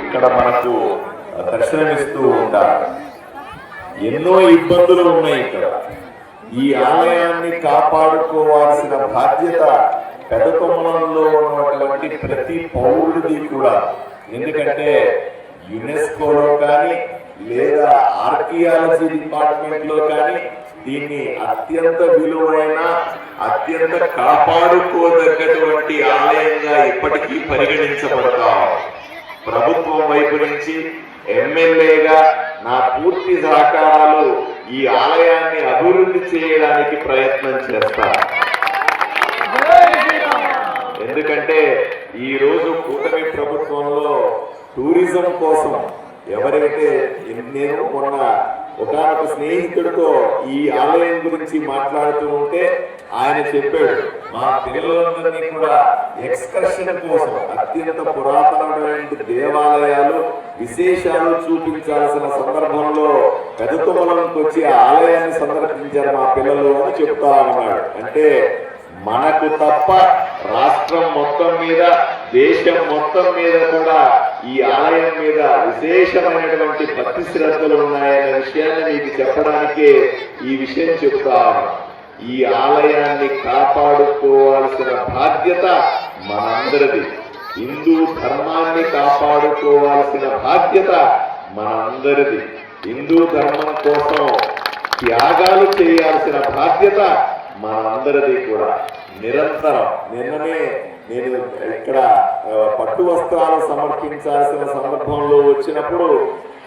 ఇక్కడ మనకు దర్శనమిస్తూ ఉంటారు. ఎన్నో ఇబ్బందులు ఉన్నాయి ఇక్కడ. ఈ ఆలయాన్ని కాపాడుకోవాల్సిన బాధ్యత పెద్ద కొమ్మలంలో ఉన్నటువంటి ప్రతి పౌరుడిది కూడా. ఎందుకంటే యునెస్కోలో కానీ లేదా ఆర్కియాలజీ డిపార్ట్మెంట్లో కానీ దీన్ని అత్యంత విలువైన అత్యంత కాపాడుకోదగ్గటువంటి ఆలయంగా ఇప్పటికీ పరిగణించబడతాం. ప్రభుత్వం వైపు నుంచి ఎమ్మెల్యేగా నా పూర్తి సహకారాలు ఈ ఆలయాన్ని అభివృద్ధి చేయడానికి ప్రయత్నం చేస్తా. ఎందుకంటే ఈ రోజు కూటమి ప్రభుత్వంలో టూరిజం కోసం ఎవరైతే నేను మొన్న ఒకనొక స్నేహితుడితో ఈ ఆలయం గురించి మాట్లాడుతూ ఉంటే ఆయన చెప్పాడు మా పిల్లలందరినీ కూడా ఎక్స్కర్షన్ కోసం అత్యంత పురాతనమైన దేవాలయాలు విశేషాలు చూపించాల్సిన సందర్భంలో పెదతుమలంకి వచ్చి ఆ ఆలయాన్ని సందర్శించారు మా పిల్లలు అని చెప్తా ఉన్నాడు. అంటే మనకు తప్ప రాష్ట్రం మొత్తం మీద దేశం మొత్తం మీద కూడా ఈ ఆలయం మీద విశేషమైనటువంటి భక్తి శ్రద్ధలు ఉన్నాయనే విషయాన్ని మీకు చెప్పడానికే ఈ విషయం చెప్తాను ఈ ఆలయాన్ని కాపాడుకోవాల్సిన బాధ్యత మనందరిది. హిందూ ధర్మాన్ని కాపాడుకోవాల్సిన బాధ్యత మనందరిది. హిందూ ధర్మం కోసం త్యాగాలు చేయాల్సిన బాధ్యత మనందరిది కూడా. నిరంతరం. నిన్ననే నేను ఇక్కడ పట్టు వస్త్రాలు సమర్పించాల్సిన సందర్భంలో వచ్చినప్పుడు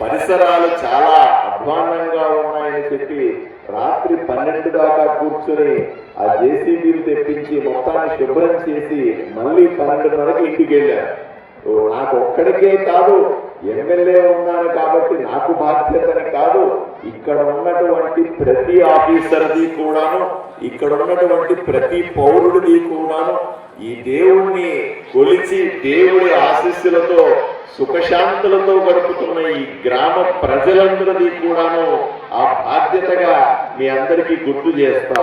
పరిసరాలు చాలా అధ్వాన్నంగా ఉన్నాయని చెప్పి రాత్రి పన్నెండు దాకా కూర్చొని ఆ జేసీబీలు తెప్పించి మొత్తాన్ని శుభ్రం చేసి మళ్ళీ పన్నెండున్నరకి ఇంటికి వెళ్ళాను. ఓ, నాకు ఒక్కడికే కాదు ఎమ్మెల్యే ఉన్నాను కాబట్టి నాకు బాధ్యతని కాదు. ఇక్కడ ఉన్నటువంటి ప్రతి ఆఫీసర్ది కూడాను ఇక్కడ ఉన్నటువంటి ప్రతి పౌరుడిది కూడాను ఈ దేవుణ్ణి కొలిచి దేవుడి ఆశీస్సులతో సుఖశాంతులతో గడుపుతున్న ఈ గ్రామ ప్రజలందరిది కూడాను ఆ బాధ్యతగా మీ అందరికీ గుర్తు చేస్తా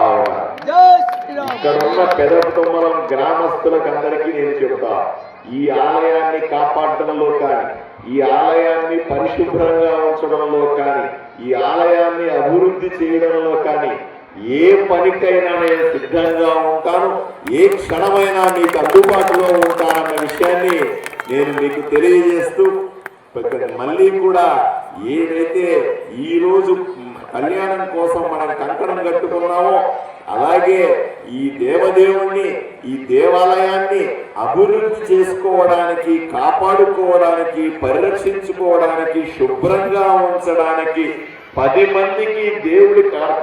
ఇక్కడ ఉన్న పెదపతొమ్మలం గ్రామస్తులకు అందరికీ నేను చెబుతా ఈ ఆలయాన్ని కాపాడడంలో కానీ ఈ ఆలయాన్ని పరిశుభ్రంగా ఉంచడంలో కానీ ఈ ఆలయాన్ని అభివృద్ధి చేయడంలో కానీ ఏ పనికైనా నేను సిద్ధంగా ఉంటాను ఏ క్షణమైనా మీకు అందుబాటులో ఉంటానన్న విషయాన్ని నేను మీకు తెలియజేస్తూ మళ్ళీ కూడా ఏదైతే ఈ రోజు కళ్యాణం కోసం మనం కంకణం కట్టుకున్నామో అలాగే ఈ దేవదేవుణ్ణి ఈ దేవాలయాన్ని అభివృద్ధి చేసుకోవడానికి కాపాడుకోవడానికి పరిరక్షించుకోవడానికి శుభ్రంగా ఉంచడానికి పది మందికి దేవుడి కర-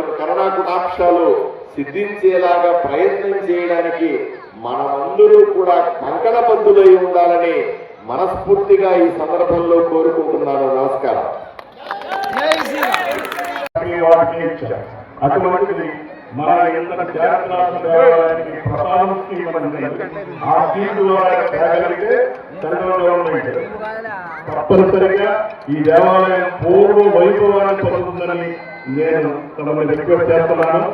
సిద్ధించేలాగా ప్రయత్నం చేయడానికి మనమందరూ కూడా కంకణబద్ధులై ఉండాలని మనస్ఫూర్తిగా ఈ సందర్భంలో కోరుకుంటున్నాను. నమస్కారం. వాటికి వాటిని ఇచ్చారు అటువంటిది మన ఎంత జాగ్రత్త దేవాలయానికి ప్రసాదం ఆ సీటు ద్వారా తేగలిగితే చంద్రంలో గవర్నమెంట్ తప్పనిసరిగా ఈ దేవాలయం పూర్వ వైభవాన్ని పొందుతుందని నేను తమని రిక్వెస్ట్ చేస్తున్నాను.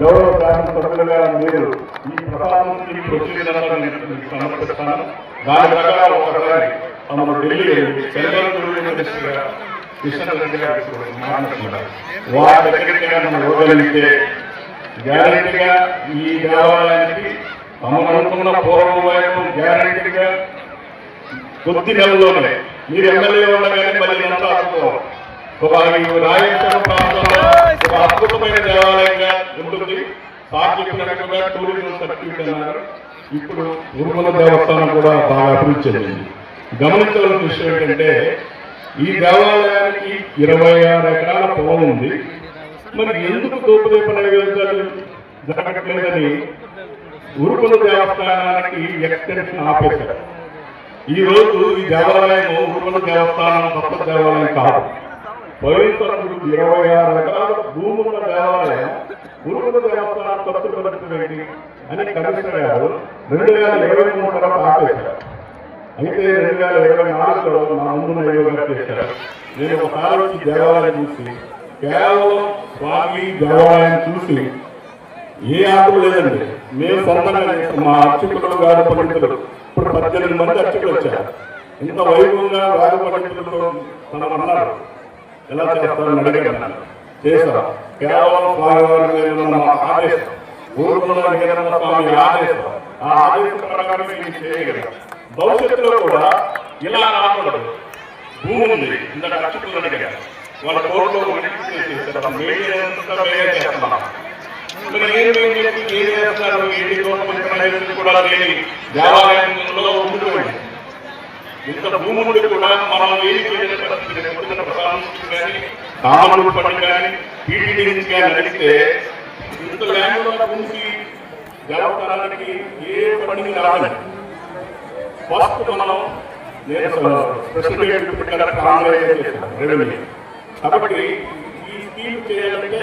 గౌరవ శాసనసభ్యులుగా మీరు ఈ ప్రసాదం సమర్పిస్తాను. దాని ప్రకారం ఒకసారి తమను Delhi central tourism minister Kishan Reddy గారికి వారి దగ్గరికి మనం ఇవ్వగలిగితే గ్యారంటీగా ఈ దేవాలయానికి మనం అనుకున్న పూర్వం వైపు గ్యారంటీగా కొద్ది నెలలోనే మీరు ఎమ్మెల్యే ఉండగానే మళ్ళీ ఇదంతా అద్భుతం ఒక రాయలసీమ ప్రాంతంలో ఒక అద్భుతమైన దేవాలయంగా ఉంటుంది సార్ చెప్పినట్టుగా టూరిజం సర్టిఫికేట్ అన్నారు ఇప్పుడు తిరుమల దేవస్థానం కూడా బాగా అభివృద్ధి చెందింది. గమనించవలసిన విషయం ఏంటంటే ఈ దేవాలయానికి ఇరవై ఆరు ఎకరాల పొలం ఉంది. మరి ఎందుకు దోపిదీప నైవేద్యాలు జరగట్లేదని ఉరుకుల దేవస్థానానికి ఎక్స్టెన్షన్ ఆపేశారు. ఈ రోజు ఈ దేవాలయం ఉరుకుల దేవస్థానం కొత్త దేవాలయం కాదు. పవిత్రుడు ఇరవై ఆరు ఎకరాల భూమి ఉన్న దేవాలయం గురుకుల దేవస్థానం ఖర్చు పెడుతుంది అని కమిషనర్ గారు రెండు వేల ఇరవై మూడు ఆపేశారు. అయితే రెండు వేల ఇరవై నాలుగులో నా ముందున్న యోగా చేశారు. నేను ఒకసారి వచ్చి దేవాలయం చూసి కేవలం స్వామి దేవాలయం చూసి ఏ ఆటలు లేదండి. మేము సొంతంగా మా అర్చకులు గారు పండితులు. ఇప్పుడు పద్దెనిమిది మంది అర్చకులు వచ్చారు. ఇంత వైభవంగా గారు పండితులతో మనం అన్నారు. ఎలా చేస్తారని అడిగాను నన్ను. చేశాం కేవలం స్వామివారి ఉన్న ఆదేశం. ఊరుకున్న స్వామి ఆదేశం. ఆ ఆదేశం ప్రకారం ఇది చేయగలిగాం భవిష్యత్తులో కూడా ఇలా రాకూడదు. భూమి ఉంది. ఇంత రక్షకులు అడిగారు వాళ్ళ కోర్టులో దేవాలయంలో ఉండిపోయింది ఇంత భూములు కూడా మనం ఏమి చేయలేని ప్రసాదం కానీ సామాన్లు పని కానీ నుంచి కానీ అడిగితే ఇంత ల్యాండ్లో భూమికి ఏ పని రాదండి ఫస్ట్ మనం నేను స్పెషల్ పెట్టారు కాంగ్రెస్ రెవెన్యూ. కాబట్టి ఈ స్కీమ్ చేయాలంటే